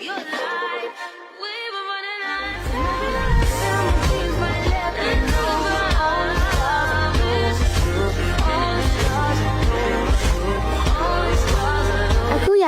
your life.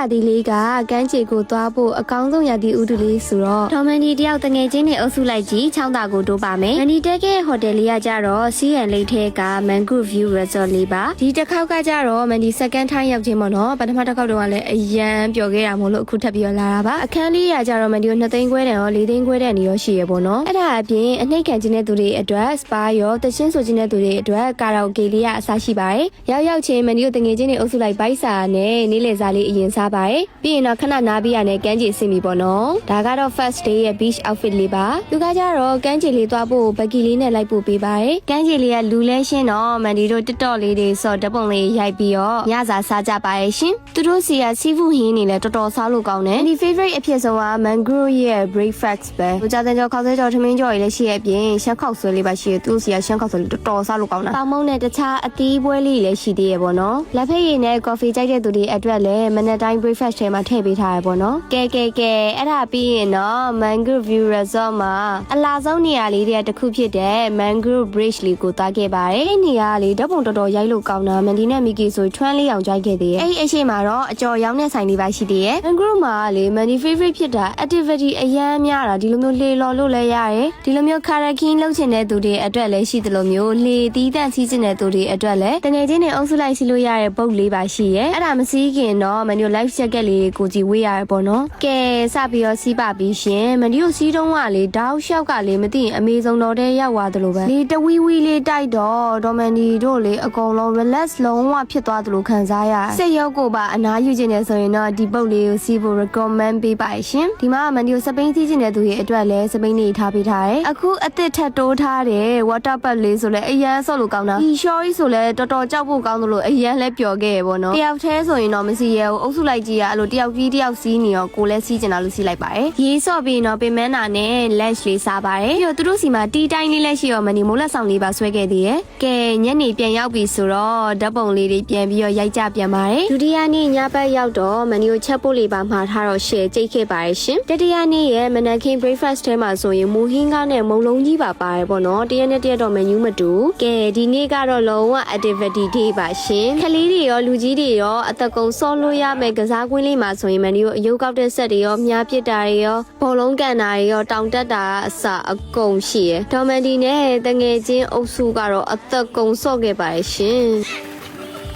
ရာသီလေးကကမ်းခြေကိုသွားဖို့အကောင်းဆုံးရာသီဥတုလေးဆိုတော့ဒေါ်မန်ဒီတယောက်တငယ်ချင်းတွေအုပ်စုလိုက်ကြီးချောင်းတာကိုတိုးပါမယ်။မန်ဒီတဲကဲဟိုတယ်လေးကကြတော့စီးရန်လိတ်ထဲက Mangrove View Resort လေးပါ။ဒီတစ်ခေါက်ကကြတော့မန်ဒီ second time ရောက်ချင်းပေါ့နော်။ပထမတစ်ခေါက်တုန်းကလည်းအရန်ပျော်ခဲ့တာမို့လို့အခုထပ်ပြီးတော့လာတာပါ။အခန်းလေးကကြတော့မန်ဒီကို2သိန်းခွဲတန်ရော4သိန်းခွဲတန်နေရောရှိရပေါ့နော်။အဲ့ဒါအပြင်အနှိတ်ခံခြင်းတဲ့သူတွေအတွက် spa ရောတချင်းဆိုခြင်းတဲ့သူတွေအတွက်ကာရာအိုကေလေးကအစားရှိပါတယ်။ရောက်ရောက်ချင်းမန်ဒီကိုတငယ်ချင်းတွေအုပ်စုလိုက်ဘိုက်စာနဲ့နေ့လည်စာလေးအရင်စားပါတယ်။ပြီးရင်တော့ခဏနားပြီးရနဲ့ကမ်းခြေဆင်ပြီပေါ့နော်။ဒါကတော့ first day ရဲ့ beach outfit လေးပါ။သူကကြတော့ကမ်းခြေလေးသွားဖို့ဘက်ကီလေးနဲ့လိုက်ပို့ပေးပါတယ်။ကမ်းခြေလေးကလူလဲရှင်းတော့မန်ဒီတို့ TikTok လေးတွေစော့ဓာတ်ပုံလေးရိုက်ပြီးတော့ညစာစားကြပါရဲ့ရှင်။သူတို့စီကစီးဖူးဟင်းနေလဲတော်တော်စားလို့ကောင်းတယ်။ဒီ favorite အဖြစ်ဆုံးက mangrove ရဲ့ breakfast ပဲ။ဟိုကြတဲ့ကြောခေါက်ဆဲကြောထမင်းကြော်ကြီးလည်းရှိရဲ့အပြင်ရှမ်းခေါက်ဆွဲလေးပါရှိရဲ့သူတို့စီကရှမ်းခေါက်ဆွဲလေးတော်တော်စားလို့ကောင်းတာ။ပေါင်မုံနဲ့တခြားအသီးပွဲလေးလည်းရှိသေးရဲ့ပေါ့နော်။လက်ဖက်ရည်နဲ့ coffee ကြိုက်တဲ့သူတွေအတွက်လည်းမနက်တိုင်း breakfast ထဲမှာထည့်ပေးထားရပေါ့နော်။ကဲကဲကဲအဲ့ဒါပြီးရင်တော့ mangrove view resort မှာအလားဆုံးနေရာလေးတွေကတစ်ခုဖြစ်တဲ့ mangrove bridge လေးကိုသွားခဲ့ပါတယ်။အဲ့နေရာကလေဓာတ်ပုံတော်တော်ရိုက်လို့ကောင်းတာမန်ဒီနဲ့မီကီဆိုထွန်းလေးအောင်ကြိုက်ခဲ့သေးရဲ့။အဲ့ဒီအရှိမှာတော့အကျော်ရောင်းတဲ့ဆိုင်လေးပါရှိသေးရဲ့။ mangrove မှာလေမန်ဒီ favorite ဖြစ်တာ activity အရန်များတာဒီလိုမျိုးလှေလော်လို့လည်းရတယ်။ဒီလိုမျိုး kayaking လုပ်ချင်တဲ့သူတွေအတွက်လည်းရှိသလိုမျိုးလှေသီးသန့်စီးချင်တဲ့သူတွေအတွက်လည်းတကယ်ချင်းတွေအုပ်စုလိုက်စီးလို့ရတဲ့ boat လေးပါရှိရဲ့။အဲ့ဒါမစီးခင်တော့မန်ဒီ life jacket လေးကိုကြည့်ဝေးရတယ်ပေါ့နော်။ကဲစပြီးတော့စီးပါပြီးရှင်မန်ဒီကိုစီးတုံးကလေတောက်လျှောက်ကလေမသိရင်အမေဆုံးတော်တဲ့ရောက်သွားသလိုပဲလေတဝီဝီလေးတိုက်တော့ဒေါ်မန်ဒီတို့လေအကုန်လုံး relax လုံးဝဖြစ်သွားသလိုခံစားရတယ်စိတ်ရောက်ကိုပါအနားယူခြင်းနဲ့ဆိုရင်တော့ဒီပုတ်လေးကိုစီးဖို့ recommend ပေးပါရှင်ဒီမှာမန်ဒီကိုစပိန်စီးခြင်းတဲ့သူတွေအတွက်လည်းစပိန်နေထားပေးထားတယ်အခုအသစ်ထပ်တိုးထားတဲ့ water park လေးဆိုလဲအရန်ဆော့လို့ကောင်းတာဒီ short ဆိုလဲတော်တော်ကြောက်ဖို့ကောင်းသလိုအရန်လဲပျော်ခဲ့ရပေါ့နော်တယောက်တည်းဆိုရင်တော့မစီရဘူးအုပ်စုလိုက်ကြီးကအဲ့လိုတယောက်ကြီးတယောက်စီးနေရောကိုလည်းစီးကျင်တာလို့စီးလိုက်ပါတယ်ရေးဆော့ပြီးတော့ပင်မန်းနာနဲ့ lunch လေးစားပါတယ်ပြီးတော့သူတို့စီမှာတီတိုင်းလေးလည်းရှိရောမနေမိုးလက်ဆောင်လေးပါဆွဲခဲ့သေးတယ်ကဲညနေပြန်ရောက်ပြီဆိုတော့ဓာတ်ပုံလေးတွေပြန်ပြီးတော့ရိုက်ကြပြန်ပါတယ်ဒုတိယနေ့ညဘက်ရောက်တော့မနီကိုချက်ပို့လေးပါမှာထားတော့ share ကြိတ်ခဲ့ပါတယ်ရှင်တတိယနေ့ရဲ့မနက်ခင်း breakfast ထဲမှာဆိုရင်မူဟင်းကားနဲ့မုံလုံးကြီးပါပါတယ်ပေါ့နော်တရက်နဲ့တရက်တော့ menu မတူကဲဒီနေ့ကတော့လုံးဝ activity day ပါရှင်ခလေးတွေရောလူကြီးတွေရောအသက်ကုန်ဆော့လို့ရမယ်ကစားကွင်းလေးမှာဆိုရင်မနီကိုအယုတ်ကောက်တဲ့ဆက်တွေရောမြားပစ်တာတွေရောဘောလုံးကန်တာတွေရောတောင်တက်တာအစအကုန်ရှိရယ်ဒေါ်မန်ဒီနဲ့တငယ်ချင်းအုပ်စုကတော့အသက်ကုန်ဆော့ခဲ့ပါတယ်ရှင်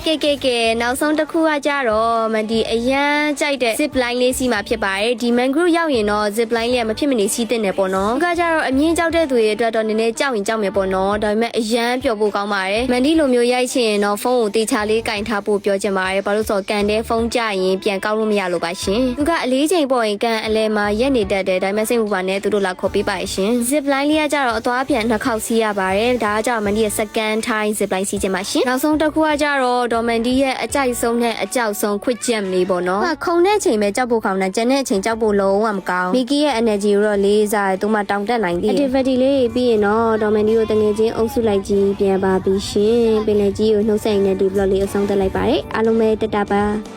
ကဲကဲကဲနောက်ဆုံးတစ်ခုကကြတော့မဒီအရန်ကြိုက်တဲ့ zip line လေးစီးမှာဖြစ်ပါတယ်ဒီ mangrove ရောက်ရင်တော့ zip line လေးကမဖြစ်မနေစီးတင်တယ်ပေါ့နော်။ကကြတော့အမြင့်ကြောက်တဲ့သူတွေအတွက်တော့နည်းနည်းကြောက်ရင်ကြောက်မယ်ပေါ့နော်။ဒါပေမဲ့အရန်ပျော်ဖို့ကောင်းပါတယ်။မန်ဒီလိုမျိုးရိုက်ချင်ရင်တော့ဖုန်းကိုတေချာလေးကင်ထားဖို့ပြောချင်ပါတယ်။ဘာလို့ဆိုတော့ကန်တဲ့ဖုန်းကြရင်ပြန်ကောက်လို့မရလို့ပါရှင်။သူကအလေးချိန်ပေါ့ရင်ကန်အလဲမှာရက်နေတတ်တယ်ဒါပေမဲ့စိတ်မပါနဲ့သူတို့လာခေါ်ပေးပါရှင်။ zip line လေးကကြတော့အသွားပြန်နှစ်ခေါက်စီးရပါတယ်။ဒါကကြတော့မန်ဒီရဲ့ second time zip line စီးချင်ပါရှင်။နောက်ဆုံးတစ်ခုကကြတော့ဒေါ်မန်ဒီရဲ့အကြိုက်ဆုံးနဲ့အကြောက်ဆုံး quick jam လေးပေါ့နော်။ခုံတဲ့ချိန်ပဲကြောက်ဖို့ခေါင်းတာကျန်တဲ့အချိန်ကြောက်ဖို့လုံးဝမကောင်း။မီကီရဲ့ energy ကိုတော့လေးစားတယ်သူမှတောင်တက်နိုင်သေးတယ်။ activity လေးပြီးရင်တော့ဒေါ်မန်ဒီကိုတငယ်ချင်းအုပ်စုလိုက်ကြီးပြန်ပါပြီရှင်။ပင်လယ်ကြီးကိုနှုတ်ဆက်ရင်းနဲ့ဒီ vlog လေးအဆုံးသတ်လိုက်ပါတယ်။အားလုံးပဲတက်တာပါ။